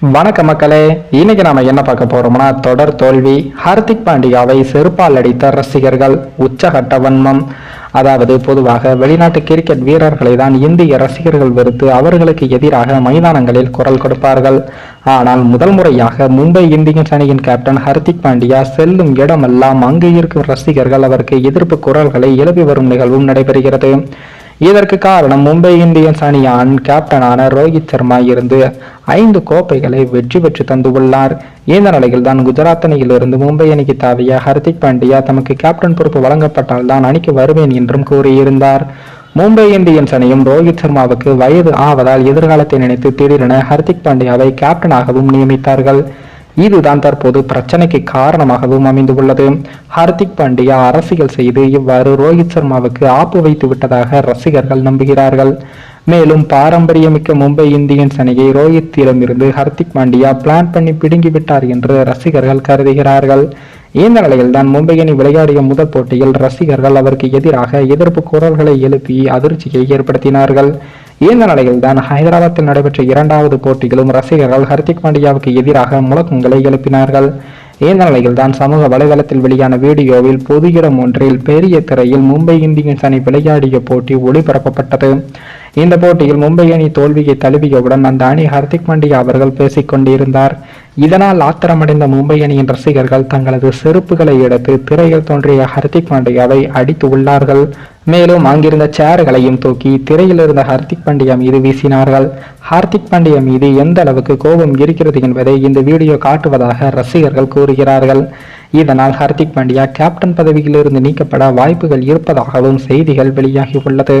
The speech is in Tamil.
வணக்க மக்களே இன்னைக்கு நாம என்ன பார்க்க போறோம்னா தொடர் தோல்வி ஹார்திக் பாண்டியாவை செருப்பால் அடித்த ரசிகர்கள் உச்சகட்ட வன்மம். அதாவது பொதுவாக வெளிநாட்டு கிரிக்கெட் வீரர்களை தான் இந்திய ரசிகர்கள் வெறுத்து அவர்களுக்கு எதிராக மைதானங்களில் குரல் கொடுப்பார்கள். ஆனால் முதல் முறையாக மும்பை இந்தியன்ஸ் அணியின் கேப்டன் ஹர்திக் பாண்டியா செல்லும் இடமெல்லாம் அங்கு இருக்கும் ரசிகர்கள் அவருக்கு எதிர்ப்பு குரல்களை எழுப்பி வரும் நிகழ்வும் நடைபெறுகிறது. இதற்கு காரணம் மும்பை இந்தியன்ஸ் அணியான் கேப்டனான ரோஹித் சர்மா இருந்து ஐந்து கோப்பைகளை வெற்றி பெற்று தந்துள்ளார். இந்த நிலையில் தான் குஜராத் அணியிலிருந்து மும்பை அணிக்கு தாவிய ஹர்திக் பாண்டியா தமக்கு கேப்டன் பொறுப்பு வழங்கப்பட்டால் தான் அணிக்கு வருவேன் என்றும் கூறியிருந்தார். மும்பை இந்தியன்ஸ் அணியும் ரோஹித் சர்மாவுக்கு வயது ஆவதால் எதிர்காலத்தை நினைத்து திடீரென ஹர்திக் பாண்டியாவை கேப்டனாகவும் நியமித்தார்கள். இதுதான் தற்போது பிரச்சனைக்கு காரணமாகவும் அமைந்துள்ளது. ஹார்திக் பாண்டியா அரசியல் செய்து இவ்வாறு ரோஹித் சர்மாவுக்கு ஆப்பு வைத்து விட்டதாக ரசிகர்கள் நம்புகிறார்கள். மேலும் பாரம்பரியமிக்க மும்பை இந்தியன்ஸ் அணியை ரோஹித்திடமிருந்து ஹர்திக் பாண்டியா பிளான் பண்ணி பிடுங்கிவிட்டார் என்று ரசிகர்கள் கருதுகிறார்கள். இந்த நிலையில் தான் மும்பை அணி விளையாடிய முதல் போட்டியில் ரசிகர்கள் அவருக்கு எதிராக எதிர்ப்பு குரல்களை எழுப்பி அதிர்ச்சியை ஏற்படுத்தினார்கள். இந்த நிலையில் தான் ஹைதராபாத்தில் நடைபெற்ற இரண்டாவது போட்டியிலும் ரசிகர்கள் ஹர்திக் பாண்டியாவுக்கு எதிராக முழக்கங்களை எழுப்பினார்கள். இந்த நிலையில் தான் சமூக வலைதளத்தில் வெளியான வீடியோவில் பொது இடம் ஒன்றில் பெரிய திரையில் மும்பை இந்தியன்ஸ் அணி விளையாடிய போட்டி ஒளிபரப்பப்பட்டது. இந்த போட்டியில் மும்பை அணி தோல்வியை தழுவியவுடன் அந்த அணி ஹர்திக் பாண்டியா அவர்கள் பேசிக் கொண்டிருந்தார். இதனால் ஆத்திரமடைந்த மும்பை அணியின் ரசிகர்கள் தங்களது செருப்புகளை எடுத்து திரையில் தோன்றிய ஹர்திக் பாண்டியாவை அடித்து உள்ளார்கள். மேலும் அங்கிருந்த சேர்களையும் தூக்கி திரையில் இருந்த ஹர்திக் பாண்டியா மீது வீசினார்கள். ஹார்திக் பாண்டியா மீது எந்த அளவுக்கு கோபம் இருக்கிறது என்பதை இந்த வீடியோ காட்டுவதாக ரசிகர்கள் கூறுகிறார்கள். இதனால் ஹர்திக் பாண்டியா கேப்டன் பதவியிலிருந்து நீக்கப்பட வாய்ப்புகள் இருப்பதாகவும் செய்திகள் வெளியாகி உள்ளது.